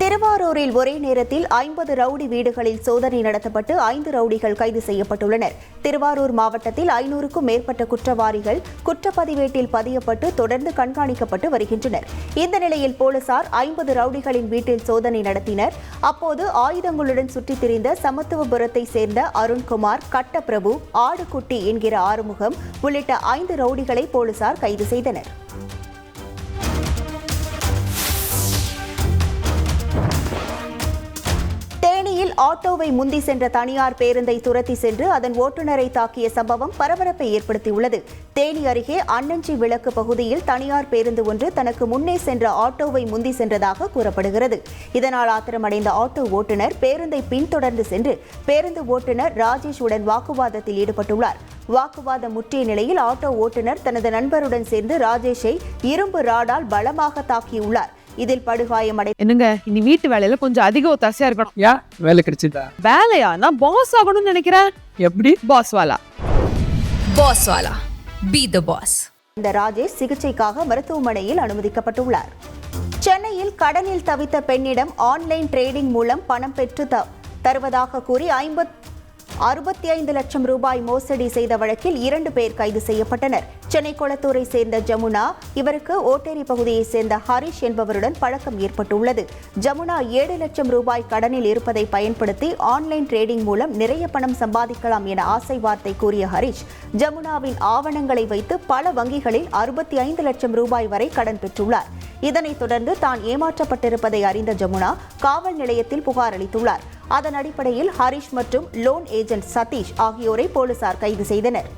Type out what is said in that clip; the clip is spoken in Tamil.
திருவாரூரில் ஒரே நேரத்தில் ஐம்பது ரவுடி வீடுகளில் சோதனை நடத்தப்பட்டு ஐந்து ரவுடிகள் கைது செய்யப்பட்டுள்ளனர். திருவாரூர் மாவட்டத்தில் ஐநூறுக்கும் மேற்பட்ட குற்றவாளிகள் குற்றப்பதிவேட்டில் பதியப்பட்டு தொடர்ந்து கண்காணிக்கப்பட்டு வருகின்றனர். இந்த நிலையில் போலீசார் ஐம்பது ரவுடிகளின் வீட்டில் சோதனை நடத்தினர். அப்போது ஆயுதங்களுடன் சுற்றித் திரிந்த சமத்துவபுரத்தை சேர்ந்த அருண்குமார் கட்டப்பிரபு ஆடுகுட்டி என்கிற ஆறுமுகம் உள்ளிட்ட ஐந்து ரவுடிகளை போலீசார் கைது செய்தனர். ஆட்டோவை முந்தி சென்ற தனியார் பேருந்தை துரத்தி சென்று அதன் ஓட்டுநரை தாக்கிய சம்பவம் பரபரப்பை ஏற்படுத்தியுள்ளது. தேனி அருகே அன்னஞ்சி விளக்கு பகுதியில் தனியார் பேருந்து ஒன்று தனக்கு முன்னே சென்ற ஆட்டோவை முந்தி சென்றதாக கூறப்படுகிறது. இதனால் ஆத்திரமடைந்த ஆட்டோ ஓட்டுநர் பேருந்தை பின்தொடர்ந்து சென்று பேருந்து ஓட்டுநர் ராஜேஷ் உடன் வாக்குவாதத்தில் ஈடுபட்டுள்ளார். வாக்குவாதம் முற்றிய நிலையில் ஆட்டோ ஓட்டுநர் தனது நண்பருடன் சேர்ந்து ராஜேஷை இரும்பு ராடால் பலமாக தாக்கியுள்ளார். இதில் படுகாயமடை என்னங்க இனி வீட்டு வேலையில கொஞ்சம் அதிக ஒத்தாசையா இருக்கணும். ஏன் வேலை கிடைச்சிதா? வேலையா நான் பாஸ் ஆகணும்னு நினைக்கிறேன். எப்படி? Boss Wala. Boss Wala. Be the boss. இந்த ராஜேஷ் சிகிச்சைக்காக மருத்துவமனையில் அனுமதிக்கப்பட்டுள்ளார். சென்னையில் கடனில் தவித்த பெண்ணிடம் ஆன்லைன் ட்ரேடிங் மூலம் பணம் பெற்று த- தருவதாக கூறி ஐம்பத் அறுபத்தி ஐந்து லட்சம் ரூபாய் மோசடி செய்த வழக்கில் இரண்டு பேர் கைது செய்யப்பட்டனர். சென்னை கொளத்தூரை சேர்ந்த ஜமுனா இவருக்கு ஓட்டேரி பகுதியைச் சேர்ந்த ஹரிஷ் என்பவருடன் பழக்கம் ஏற்பட்டுள்ளது. ஜமுனா ஏழு லட்சம் ரூபாய் கடனில் இருப்பதை பயன்படுத்தி ஆன்லைன் ட்ரேடிங் மூலம் நிறைய பணம் சம்பாதிக்கலாம் என ஆசை வார்த்தை கூறிய ஹரிஷ் ஜமுனாவின் ஆவணங்களை வைத்து பல வங்கிகளில் அறுபத்தி ஐந்து லட்சம் ரூபாய் வரை கடன் பெற்றுள்ளார். இதனைத் தொடர்ந்து தான் ஏமாற்றப்பட்டிருப்பதை அறிந்த ஜமுனா காவல் நிலையத்தில் புகார் அளித்துள்ளார். அதன் அடிப்படையில் ஹரிஷ் மற்றும் லோன் ஏஜென்ட் சதீஷ் ஆகியோரை போலீசார் கைது செய்தனர்.